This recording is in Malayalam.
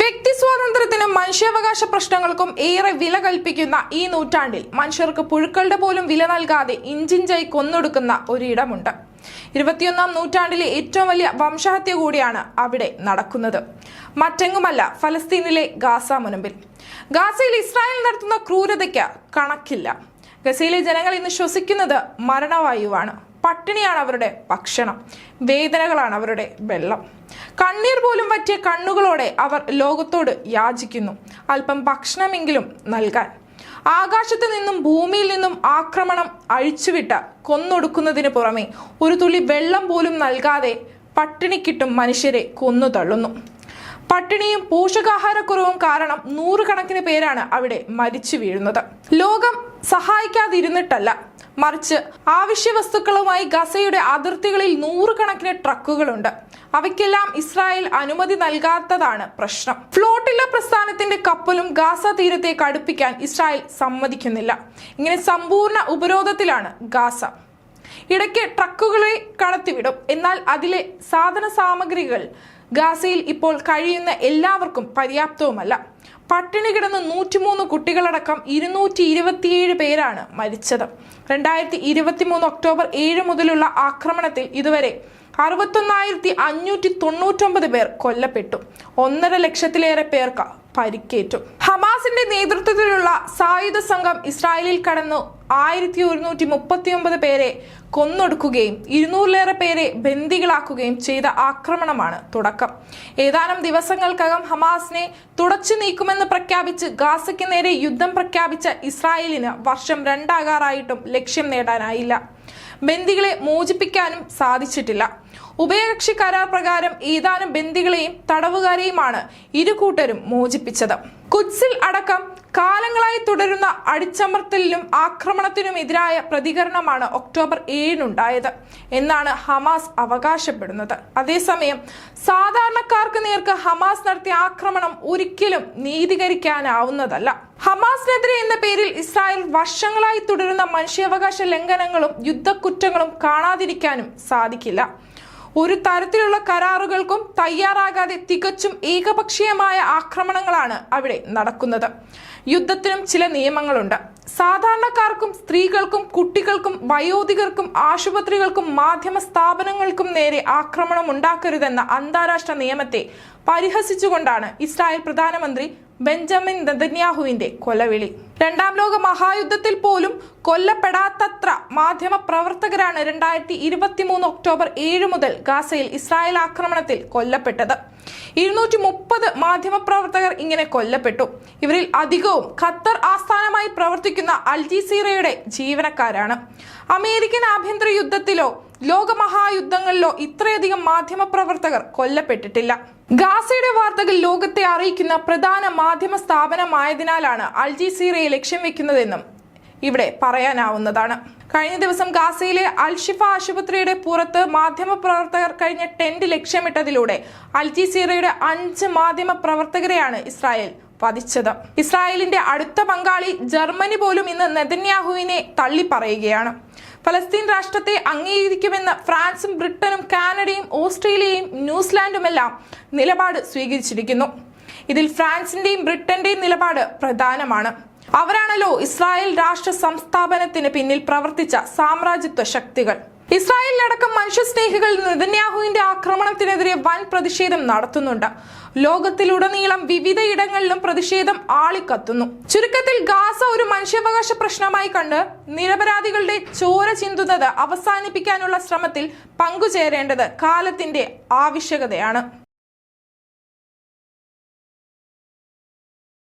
വ്യക്തി സ്വാതന്ത്ര്യത്തിനും മനുഷ്യാവകാശ പ്രശ്നങ്ങൾക്കും ഏറെ വില കൽപ്പിക്കുന്ന ഈ നൂറ്റാണ്ടിൽ മനുഷ്യർക്ക് പുഴുക്കളുടെ പോലും വില നൽകാതെ ഇഞ്ചിഞ്ചായി കൊന്നൊടുക്കുന്ന ഒരിടമുണ്ട്. ഇരുപത്തിയൊന്നാം നൂറ്റാണ്ടിലെ ഏറ്റവും വലിയ വംശഹത്യ കൂടിയാണ് അവിടെ നടക്കുന്നത്. മറ്റെങ്ങുമല്ല ഫലസ്തീനിലെ ഗാസ മുനമ്പിൽ. ഗാസയിൽ ഇസ്രായേൽ നടത്തുന്ന ക്രൂരതയ്ക്ക് കണക്കില്ല. ഗസയിലെ ജനങ്ങൾ ഇന്ന് ശ്വസിക്കുന്നത് മരണവായുവാണ്. പട്ടിണിയാണ് അവരുടെ ഭക്ഷണം. വേദനകളാണ് അവരുടെ വെള്ളം. കണ്ണീർ പോലും പറ്റിയ കണ്ണുകളോടെ അവർ ലോകത്തോട് യാചിക്കുന്നു. അല്പം ഭക്ഷണമെങ്കിലും നൽകാൻ. ആകാശത്ത് നിന്നും ഭൂമിയിൽ നിന്നും ആക്രമണം അഴിച്ചുവിട്ട കൊന്നൊടുക്കുന്നതിന് പുറമെ ഒരു തുള്ളി വെള്ളം പോലും നൽകാതെ പട്ടിണിക്കിട്ടും മനുഷ്യരെ കൊന്നു തള്ളുന്നു പട്ടിണിയും പോഷകാഹാരക്കുറവും കാരണം നൂറുകണക്കിന് പേരാണ് അവിടെ മരിച്ചു വീഴുന്നത്. ലോകം സഹായിക്കാതിരുന്നിട്ടല്ല. മറിച്ച് ആവശ്യ വസ്തുക്കളുമായി ഗസയുടെ അതിർത്തികളിൽ നൂറുകണക്കിന് ട്രക്കുകളുണ്ട്. അവയ്ക്കെല്ലാം ഇസ്രായേൽ അനുമതി നൽകാത്തതാണ് പ്രശ്നം. ഫ്ലോട്ടില്ല പ്രസ്ഥാനത്തിന്റെ കപ്പലും ഗാസ തീരത്തേക്ക് അടുപ്പിക്കാൻ ഇസ്രായേൽ സമ്മതിക്കുന്നില്ല. ഇങ്ങനെ സമ്പൂർണ ഉപരോധത്തിലാണ് ഗാസ. ഇടയ്ക്ക് ട്രക്കുകളെ കടത്തിവിടും. എന്നാൽ അതിലെ സാധന സാമഗ്രികൾ ഗാസയിൽ ഇപ്പോൾ കഴിയുന്ന എല്ലാവർക്കും പര്യാപ്തവുമല്ല. പട്ടിണി കിടന്ന് നൂറ്റിമൂന്ന് കുട്ടികളടക്കം ഇരുന്നൂറ്റി ഇരുപത്തിയേഴ് പേരാണ് മരിച്ചത്. രണ്ടായിരത്തി ഇരുപത്തി മൂന്ന് ഒക്ടോബർ ഏഴ് മുതലുള്ള ആക്രമണത്തിൽ ഇതുവരെ അറുപത്തൊന്നായിരത്തി അഞ്ഞൂറ്റി തൊണ്ണൂറ്റൊമ്പത് പേർ കൊല്ലപ്പെട്ടു. ഒന്നര ലക്ഷത്തിലേറെ പേർക്ക് പരിക്കേറ്റു. ഹമാസിന്റെ നേതൃത്വത്തിലുള്ള സായുധ സംഘം ഇസ്രായേലിൽ കടന്നു. ആയിരത്തി ഒരുന്നൂറ്റി മുപ്പത്തി ഒമ്പത് പേരെ കൊന്നൊടുക്കുകയും ഇരുന്നൂറിലേറെ പേരെ ബന്ദികളാക്കുകയും ചെയ്ത ആക്രമണമാണ് തുടക്കം. ഏതാനും ദിവസങ്ങൾക്കകം ഹമാസിനെ തുടച്ചു നീക്കുമെന്ന് പ്രഖ്യാപിച്ച് ഗാസയ്ക്ക് നേരെ യുദ്ധം പ്രഖ്യാപിച്ച ഇസ്രായേലിന് വർഷം രണ്ടാകാറായിട്ടും ലക്ഷ്യം നേടാനായില്ല. ബന്ദികളെ മോചിപ്പിക്കാനും സാധിച്ചിട്ടില്ല. ഉഭയകക്ഷി കരാർ പ്രകാരം ഏതാനും ബന്ദികളെയും തടവുകാരെയുമാണ് ഇരു കൂട്ടരും മോചിപ്പിച്ചത്. കുത്സിൽ അടക്കം കാലങ്ങളായി തുടരുന്ന അടിച്ചമർത്തലിനും ആക്രമണത്തിനും എതിരായ പ്രതികരണമാണ് ഒക്ടോബർ ഏഴിനുണ്ടായത് എന്നാണ് ഹമാസ് അവകാശപ്പെടുന്നത്. അതേസമയം സാധാരണക്കാർക്ക് നേർക്ക് ഹമാസ് നടത്തിയ ആക്രമണം ഒരിക്കലും നീതീകരിക്കാനാവുന്നതല്ല. ഹമാസിനെതിരെ എന്ന പേരിൽ ഇസ്രായേൽ വർഷങ്ങളായി തുടരുന്ന മനുഷ്യാവകാശ ലംഘനങ്ങളും യുദ്ധക്കുറ്റങ്ങളും കാണാതിരിക്കാനും സാധിക്കില്ല. ഒരു തരത്തിലുള്ള കരാറുകൾക്കും തയ്യാറാകാതെ തികച്ചും ഏകപക്ഷീയമായ ആക്രമണങ്ങളാണ് അവിടെ നടക്കുന്നത്. യുദ്ധത്തിനും ചില നിയമങ്ങളുണ്ട്. സാധാരണക്കാർക്കും സ്ത്രീകൾക്കും കുട്ടികൾക്കും വയോധികർക്കും ആശുപത്രികൾക്കും മാധ്യമ സ്ഥാപനങ്ങൾക്കും നേരെ ആക്രമണം ഉണ്ടാക്കരുതെന്ന അന്താരാഷ്ട്ര നിയമത്തെ പരിഹസിച്ചുകൊണ്ടാണ് ഇസ്രായേൽ പ്രധാനമന്ത്രി ബെഞ്ചമിൻ നെതന്യാഹുവിന്റെ കൊലവിളി. രണ്ടാം ലോക മഹായുദ്ധത്തിൽ പോലും കൊല്ലപ്പെടാത്തത്ര മാധ്യമ പ്രവർത്തകരാണ് രണ്ടായിരത്തി ഇരുപത്തി മൂന്ന് ഒക്ടോബർ ഏഴ് മുതൽ ഗാസയിൽ ഇസ്രായേൽ ആക്രമണത്തിൽ കൊല്ലപ്പെട്ടത്. ഇരുന്നൂറ്റി മുപ്പത് മാധ്യമ പ്രവർത്തകർ ഇങ്ങനെ കൊല്ലപ്പെട്ടു. ഇവരിൽ അധികവും ഖത്തർ ആസ്ഥാനമായി പ്രവർത്തിക്കുന്ന അൽജീസീറയുടെ ജീവനക്കാരാണ്. അമേരിക്കൻ ആഭ്യന്തര യുദ്ധത്തിലോ ലോകമഹായുദ്ധങ്ങളിലോ ഇത്രയധികം മാധ്യമ പ്രവർത്തകർ കൊല്ലപ്പെട്ടിട്ടില്ല. ഗാസയുടെ വാർത്തകൾ ലോകത്തെ അറിയിക്കുന്ന പ്രധാന മാധ്യമ സ്ഥാപനമായതിനാലാണ് അൽജീസീറയെ ലക്ഷ്യം വെക്കുന്നതെന്നും ഇവിടെ പറയാനാവുന്നതാണ്. കഴിഞ്ഞ ദിവസം ഗാസയിലെ അൽഷിഫ ആശുപത്രിയുടെ പുറത്ത് മാധ്യമപ്രവർത്തകർ കഴിഞ്ഞ ടെന്റ് ലക്ഷ്യമിട്ടതിലൂടെ അൽജീസീറയുടെ അഞ്ച് മാധ്യമ പ്രവർത്തകരെയാണ് ഇസ്രായേൽ വധിച്ചത് ഇസ്രായേലിന്റെ അടുത്ത പങ്കാളി ജർമ്മനി പോലും ഇന്ന് നെതന്യാഹുവിനെ തള്ളിപ്പറയുകയാണ്. ഫലസ്തീൻ രാഷ്ട്രത്തെ അംഗീകരിക്കുമെന്ന് ഫ്രാൻസും ബ്രിട്ടനും കാനഡയും ഓസ്ട്രേലിയയും ന്യൂസിലാൻഡുമെല്ലാം നിലപാട് സ്വീകരിച്ചിരിക്കുന്നു. ഇതിൽ ഫ്രാൻസിന്റെയും ബ്രിട്ടന്റെയും നിലപാട് പ്രധാനമാണ്. അവരാണല്ലോ ഇസ്രായേൽ രാഷ്ട്ര സംസ്ഥാപനത്തിന് പിന്നിൽ പ്രവർത്തിച്ച സാമ്രാജ്യത്വ ശക്തികൾ. ഇസ്രായേലിലടക്കം മനുഷ്യസ്നേഹികൾ നെതന്യാഹുവിന്റെ ആക്രമണത്തിനെതിരെ വൻ പ്രതിഷേധം നടത്തുന്നുണ്ട്. ലോകത്തിലുടനീളം വിവിധ ഇടങ്ങളിലും പ്രതിഷേധം ആളിക്കത്തുന്നു. ചുരുക്കത്തിൽ ഗാസ ഒരു മനുഷ്യാവകാശ പ്രശ്നമായി കണ്ട് നിരപരാധികളുടെ ചോര ചിന്തുന്നത് അവസാനിപ്പിക്കാനുള്ള ശ്രമത്തിൽ പങ്കുചേരേണ്ടത് കാലത്തിന്റെ ആവശ്യകതയാണ്.